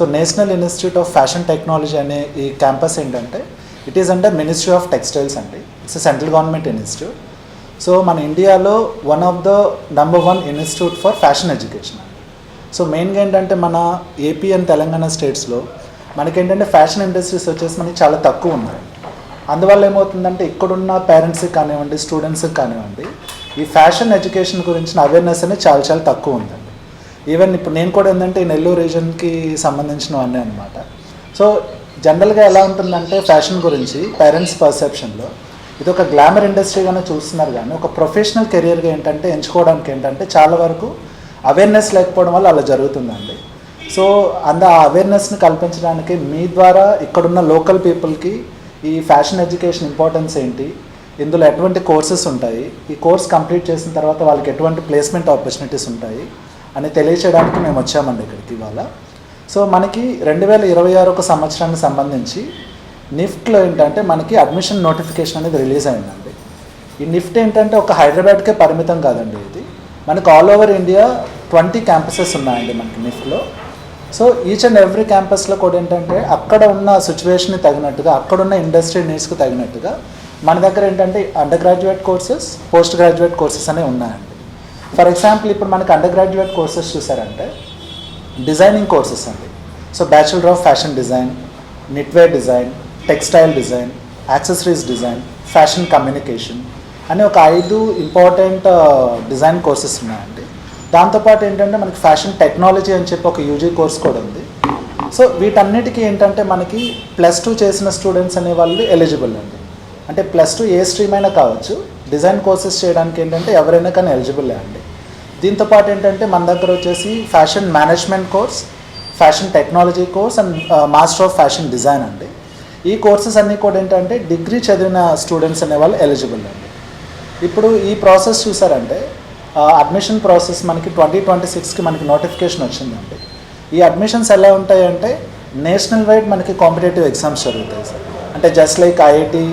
So national institute of fashion technology అనే ఈ campus ఏంటంటే it is under ministry of textiles అండి. It's central government institute so మన ఇండియాలో one of the number one institute for fashion education so మెయిన్గా ఏంటంటే మన AP and Telangana స్టేట్స్లో మనకేంటంటే ఫ్యాషన్ ఇండస్ట్రీస్ వచ్చేసి మనకి చాలా తక్కువ ఉన్నాయి. అందువల్ల ఏమవుతుందంటే ఇక్కడున్న పేరెంట్స్కి కానివ్వండి స్టూడెంట్స్కి కానివ్వండి ఈ ఫ్యాషన్ ఎడ్యుకేషన్ గురించిన అవేర్నెస్ అనేది చాలా చాలా తక్కువ ఉందండి. ఈవెన్ ఇప్పుడు నేను కూడా ఏంటంటే ఈ నెల్లూరు రీజన్కి సంబంధించిన అనమాట సో జనరల్గా ఎలా ఉంటుందంటే ఫ్యాషన్ గురించి పేరెంట్స్ పర్సెప్షన్లో ఇది ఒక గ్లామర్ ఇండస్ట్రీగానే చూస్తున్నారు కానీ ఒక ప్రొఫెషనల్ కెరియర్గా ఏంటంటే ఎంచుకోవడానికి ఏంటంటే చాలా వరకు అవేర్నెస్ లేకపోవడం వల్ల అలా జరుగుతుందండి. సో అంద ఆ అవేర్నెస్ని కల్పించడానికి మీ ద్వారా ఇక్కడున్న లోకల్ పీపుల్కి ఈ ఫ్యాషన్ ఎడ్యుకేషన్ ఇంపార్టెన్స్ ఏంటి? ఇందులో ఎటువంటి కోర్సెస్ ఉంటాయి? ఈ కోర్స్ కంప్లీట్ చేసిన తర్వాత వాళ్ళకి ఎటువంటి ప్లేస్మెంట్ ఆపర్చునిటీస్ ఉంటాయి? అని తెలియచేయడానికి మేము వచ్చామండి ఇక్కడికి ఇవాళ. సో మనకి రెండు వేల ఇరవై ఆరు ఒక సంవత్సరానికి సంబంధించి నిఫ్ట్లో ఏంటంటే మనకి అడ్మిషన్ నోటిఫికేషన్ అనేది రిలీజ్ అయిందండి. ఈ నిఫ్ట్ ఏంటంటే ఒక హైదరాబాద్కే పరిమితం కాదండి ఇది. మనకు all over India twenty campuses ఉన్నాయండి మనకి నిఫ్ట్లో. సో ఈచ్ అండ్ ఎవ్రీ క్యాంపస్లో కూడా ఏంటంటే అక్కడ ఉన్న సిచ్యువేషన్కి తగినట్టుగా అక్కడ ఉన్న ఇండస్ట్రీ నీడ్స్కి తగినట్టుగా మన దగ్గర ఏంటంటే undergraduate courses postgraduate courses అనేవి ఉన్నాయండి. ఫర్ ఎగ్జాంపుల్ ఇప్పుడు మనకి అండర్ గ్రాడ్యుయేట్ కోర్సెస్ చూసారంటే డిజైనింగ్ కోర్సెస్ అండి. So bachelor of fashion design knitwear design textile design accessories design fashion communication అనే ఒక ఐదు ఇంపార్టెంట్ డిజైన్ కోర్సెస్ ఉన్నాయండి. దాంతోపాటు ఏంటంటే మనకి ఫ్యాషన్ టెక్నాలజీ అని చెప్పి ఒక యూజీ కోర్స్ కూడా ఉంది. సో వీటన్నిటికీ ఏంటంటే మనకి ప్లస్ టూ చేసిన స్టూడెంట్స్ అనే వాళ్ళు ఎలిజిబుల్ అండి. అంటే ప్లస్ టూ ఏ స్ట్రీమ్ అయినా కావచ్చు డిజైన్ కోర్సెస్ చేయడానికి ఏంటంటే ఎవరైనా కానీ ఎలిజిబుల్ అండి. దీంతో పాటు ఏంటంటే మన దగ్గర వచ్చేసి fashion management course fashion technology course and master of fashion design అండి. ఈ కోర్సెస్ అన్నీ కూడా ఏంటంటే డిగ్రీ చదివిన స్టూడెంట్స్ అనేవాళ్ళు ఎలిజిబుల్ అండి. ఇప్పుడు ఈ ప్రాసెస్ చూసారంటే అడ్మిషన్ ప్రాసెస్ మనకి ట్వంటీ ట్వంటీ సిక్స్కి మనకి నోటిఫికేషన్ వచ్చిందండి. ఈ అడ్మిషన్స్ ఎలా ఉంటాయంటే నేషనల్ వైడ్ మనకి కాంపిటేటివ్ ఎగ్జామ్స్ జరుగుతాయి సార్. అంటే జస్ట్ లైక్ ఐఐటి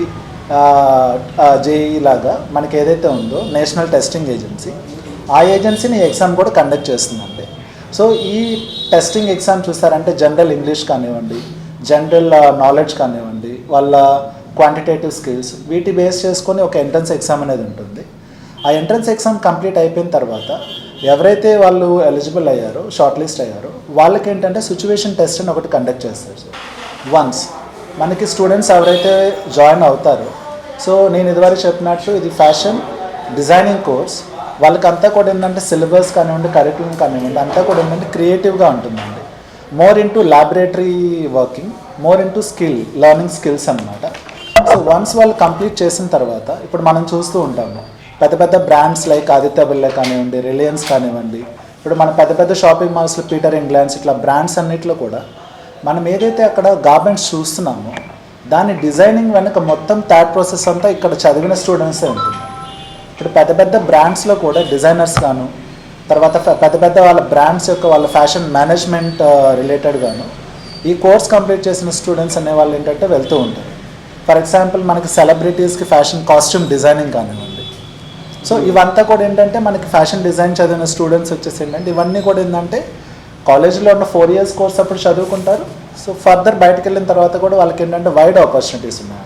జేఈ లాగా మనకి ఏదైతే ఉందో నేషనల్ టెస్టింగ్ ఏజెన్సీ ఆ ఏజెన్సీని ఎగ్జామ్ కూడా కండక్ట్ చేస్తుందండి. సో ఈ టెస్టింగ్ ఎగ్జామ్ చూస్తారంటే జనరల్ ఇంగ్లీష్ కానివ్వండి జనరల్ నాలెడ్జ్ కానివ్వండి వాళ్ళ క్వాంటిటేటివ్ స్కిల్స్ వీటి బేస్ చేసుకొని ఒక ఎంట్రన్స్ ఎగ్జామ్ అనేది ఉంటుంది. ఆ ఎంట్రన్స్ ఎగ్జామ్ కంప్లీట్ అయిపోయిన తర్వాత ఎవరైతే వాళ్ళు ఎలిజిబుల్ అయ్యారో షార్ట్ లిస్ట్ అయ్యారో వాళ్ళకి ఏంటంటే సిచ్యువేషన్ టెస్ట్ అని ఒకటి కండక్ట్ చేస్తారు సార్. వన్స్ మనకి స్టూడెంట్స్ ఎవరైతే జాయిన్ అవుతారో సో నేను ఇదివరకు చెప్పినట్లు ఇది ఫ్యాషన్ డిజైనింగ్ కోర్స్. వాళ్ళకంతా కూడా ఏంటంటే సిలబస్ కానివ్వండి కరికులం కానివ్వండి అంతా కూడా ఏంటంటే క్రియేటివ్గా ఉంటుందండి. More into laboratory working more into skill learning skills అనమాట సో వన్స్ వాళ్ళు కంప్లీట్ చేసిన తర్వాత ఇప్పుడు మనం చూస్తూ ఉంటాము పెద్ద పెద్ద బ్రాండ్స్ లైక్ ఆదిత్య బిర్లా కానివ్వండి రిలయన్స్ కానివ్వండి ఇప్పుడు మన పెద్ద పెద్ద షాపింగ్ మాల్స్లో పీటర్ ఇంగ్లాండ్స్ ఇట్లా బ్రాండ్స్ అన్నిట్లో కూడా మనం ఏదైతే అక్కడ గార్మెంట్స్ చూస్తున్నామో దాని డిజైనింగ్ వెనుక మొత్తం థర్డ్ ప్రాసెస్ అంతా ఇక్కడ చదివిన స్టూడెంట్సే ఉంటుంది ఇప్పుడు పెద్ద పెద్ద బ్రాండ్స్లో కూడా డిజైనర్స్ గాను తర్వాత పెద్ద పెద్ద వాళ్ళ బ్రాండ్స్ యొక్క వాళ్ళ ఫ్యాషన్ మేనేజ్మెంట్ రిలేటెడ్ గాను ఈ కోర్స్ కంప్లీట్ చేసిన స్టూడెంట్స్ అనే వాళ్ళు ఏంటంటే వెళ్తూ ఉంటారు. ఫర్ ఎగ్జాంపుల్ మనకి సెలబ్రిటీస్కి ఫ్యాషన్ కాస్ట్యూమ్ డిజైనింగ్ కానివ్వండి. సో ఇవంతా కూడా ఏంటంటే మనకి ఫ్యాషన్ డిజైన్ చదివిన స్టూడెంట్స్ వచ్చేసి ఏంటంటే ఇవన్నీ కూడా ఏంటంటే కాలేజీలో ఉన్న ఫోర్ ఇయర్స్ కోర్స్ అప్పుడు చదువుకుంటారు. సో ఫర్దర్ బయటకు వెళ్ళిన తర్వాత కూడా వాళ్ళకి ఏంటంటే వైడ్ ఆపర్చునిటీస్ ఉన్నాయి